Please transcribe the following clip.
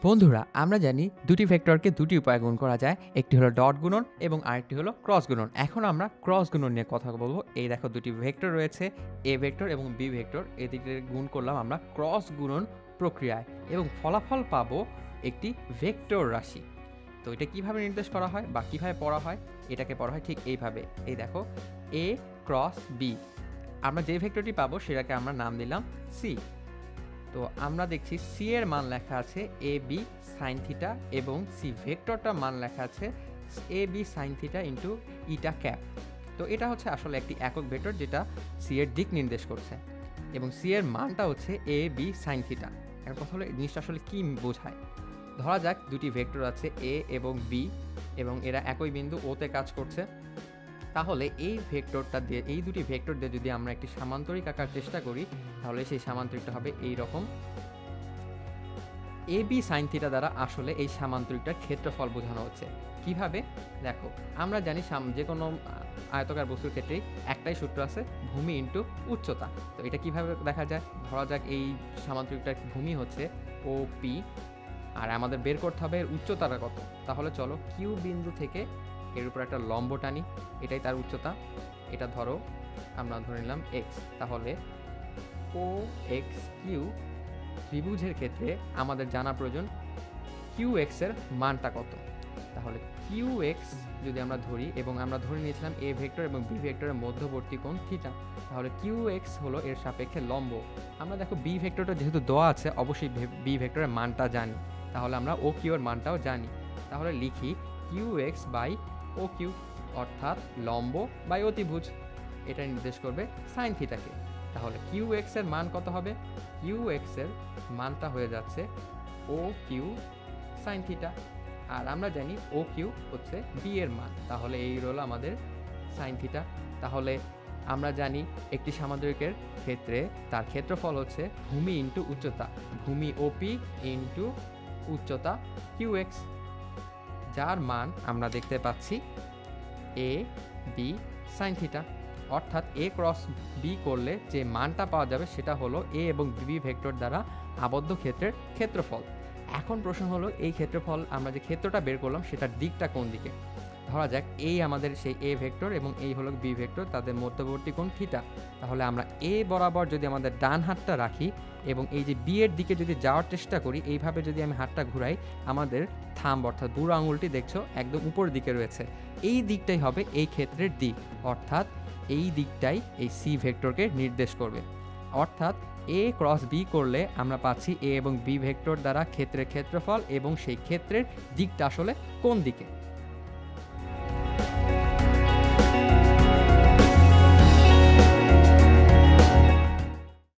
বন্ধুরা, আমরা জানি দুটি ভেক্টরকে দুটি উপায়ে গুণ করা যায়, একটি হলো ডট গুণন এবং আরেকটি হলো ক্রস গুণন। এখন আমরা ক্রস গুণন নিয়ে কথা বলব। এই দেখো দুটি ভেক্টর রয়েছে, এ ভেক্টর এবং বি ভেক্টর। এদিকে গুণ করলাম আমরা ক্রস গুণন প্রক্রিয়ায় এবং ফলাফল পাবো একটি ভেক্টর রাশি। তো এটা কীভাবে নির্দেশ করা হয় বা কীভাবে পড়া হয়? এটাকে পড়া হয় ঠিক এইভাবে। এই দেখো, এ ক্রস বি। আমরা যে ভেক্টরটি পাবো সেটাকে আমরা নাম দিলাম সি। তো আমরা দেখছি সি এর মান লেখা আছে এ বি সাইন থিটা এবং সি ভেক্টরটার মান লেখা আছে A B sine theta into eta cap তো এটা হচ্ছে আসলে একটি একক ভেক্টর যেটা সি এর দিক নির্দেশ করছে এবং সি এর মানটা হচ্ছে এ বি সাইন থিটা এখন কথা হলো জিনিসটা আসলে কী বোঝায়? ধরা যাক দুটি ভেক্টর আছে এ এবং বি এবং এরা একই বিন্দু ওতে কাজ করছে। তাহলে এই ভেক্টরটা দিয়ে, এই দুটি ভেক্টর দিয়ে যদি আমরা একটি সামান্তরিক আঁকার চেষ্টা করি, তাহলে সেই সামান্তরিকটা হবে এই রকম এ, বি সাইন থিটা দ্বারা আসলে এই সামান্তরিকটার ক্ষেত্রফল বোঝানো হচ্ছে। কীভাবে? দেখো, আমরা জানি যে কোনো আয়তকার বস্তুর ক্ষেত্রেই একটাই সূত্র আছে, ভূমি ইন্টু উচ্চতা। তো এটা কীভাবে দেখা যায়? ধরা যাক এই সামান্তরিকটার ভূমি হচ্ছে ও পি আর আমাদের বের করতে হবে এর উচ্চতাটা কত। তাহলে চলো কিউ বিন্দু থেকে এর উপর একটা লম্ব টানি, এটাই তার উচ্চতা। এটা ধরো, আমরা ধরে নিলাম এক্স তাহলে ও এক্স কিউ ত্রিভুজের ক্ষেত্রে আমাদের জানা প্রয়োজন কিউ এক্সের মানটা কত। তাহলে কিউ এক্স যদি আমরা ধরি এবং আমরা ধরে নিয়েছিলাম এ ভেক্টর এবং বি ভেক্টরের মধ্যবর্তী কোণ থিটা তাহলে কিউ এক্স হলো এর সাপেক্ষে লম্ব। আমরা দেখো বি ভেক্টরটা যেহেতু দেওয়া আছে, অবশ্যই বি ভেক্টরের মানটা জানি। তাহলে আমরা ও কিউ এর মানটাও জানি। তাহলে লিখি Q X by O Q, অর্থাৎ লম্ব বাই অতিভুজ। এটা নির্দেশ করবে সাইন থিটাকে। তাহলে কিউ এক্সের মান কত হবে? কিউ এক্সের মানটা হয়ে যাচ্ছে ও কিউ সাইন থিটা। আর আমরা জানি ও কিউ হচ্ছে বি এর মান। তাহলে এই রইল আমাদের সাইন থিটা। তাহলে আমরা জানি একটি সামান্তরিকের ক্ষেত্রে তার ক্ষেত্রফল হচ্ছে ভূমি ইন্টু উচ্চতা। ভূমি ওপি ইন্টু উচ্চতা কিউ এক্স। যার মান আমরা দেখতে পাচ্ছি এ বি সাইন থিটা অর্থাৎ এ ক্রস বি করলে যে মানটা পাওয়া যাবে সেটা হলো এ এবং বি ভেক্টর দ্বারা আবদ্ধ ক্ষেত্রের ক্ষেত্রফল। এখন প্রশ্ন হলো, এই ক্ষেত্রফল আমরা যে ক্ষেত্রটা বের করলাম সেটার দিকটা কোন দিকে? ধরা যাক এই আমাদের সেই এ ভেক্টর এবং এই হলো বি ভেক্টর, তাদের মধ্যবর্তী কোণ থিটা। তাহলে আমরা এ বরাবর যদি আমাদের ডান হাতটা রাখি এবং এই যে বি এর দিকে যদি যাওয়ার চেষ্টা করি, এইভাবে যদি আমি হাতটা ঘুরাই, আমাদের থাম অর্থাৎ বুড়ো আঙুলটি দেখছ, একদম উপরের দিকে রয়েছে। এই দিকটাই হবে এই ক্ষেত্রের দিক অর্থাৎ এই দিকটাই এই সি ভেক্টরকে নির্দেশ করবে। অর্থাৎ এ ক্রস বি করলে আমরা পাচ্ছি এ এবং বি ভেক্টর দ্বারা ক্ষেত্রের ক্ষেত্রফল এবং সেই ক্ষেত্রের দিকটা আসলে কোন দিকে?